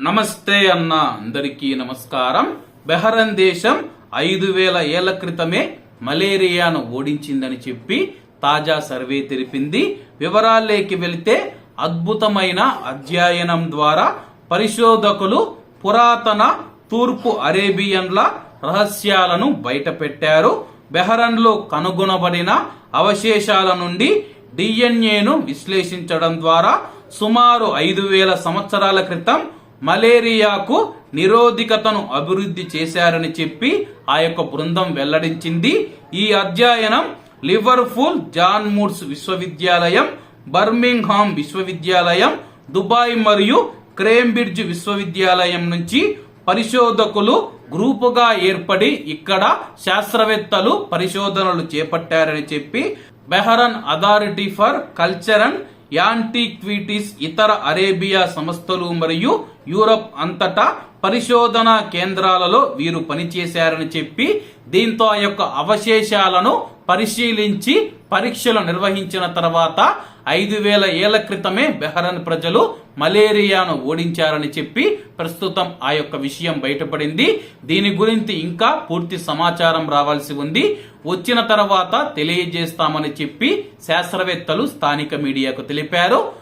నమస్తే అన్న అందరికీ నమస్కారం. బెహరన్ దేశం ఐదు వేల ఏళ్ళ క్రితమే మలేరియాను ఓడించిందని చెప్పి తాజా సర్వే తెలిపింది. వివరాల్లోకి వెళితే అద్భుతమైన అధ్యయనం ద్వారా పరిశోధకులు పురాతన తూర్పు అరేబియన్ల రహస్యాలను బయటపెట్టారు. బెహరన్లో కనుగొనబడిన అవశేషాల నుండి డిఎన్ఏను విశ్లేషించడం ద్వారా సుమారు ఐదు వేల సంవత్సరాల క్రితం మలేరియాకు నిరోధికతను అభివృద్ధి చేశారని చెప్పి ఆ యొక్క బృందం వెల్లడించింది. ఈ అధ్యయనం లివర్పూల్ జాన్ మూడ్స్ విశ్వవిద్యాలయం బర్మింగ్హామ్ విశ్వవిద్యాలయం దుబాయ్ మరియు క్రేంబ్రిడ్జ్ విశ్వవిద్యాలయం నుంచి పరిశోధకులు గ్రూపుగా ఏర్పడి ఇక్కడ శాస్త్రవేత్తలు పరిశోధనలు చేపట్టారని చెప్పి Bahrain authority for culture and antiquities ఇతర అరేబియా సంస్థలు మరియు యూరప్ అంతటా పరిశోధనా కేంద్రాలలో వీరు పనిచేశారని చెప్పి దీంతో ఆ యొక్క అవశేషాలను పరిశీలించి పరీక్షలు నిర్వహించిన తర్వాత ఐదు వేల ఏళ్ళ క్రితమే బెహరన్ ప్రజలు మలేరియాను ఓడించారని చెప్పి ప్రస్తుతం ఆ యొక్క విషయం బయటపడింది. దీని గురించి ఇంకా పూర్తి సమాచారం రావాల్సి ఉంది. వచ్చిన తర్వాత తెలియజేస్తామని చెప్పి శాస్త్రవేత్తలు స్థానిక మీడియాకు తెలిపారు.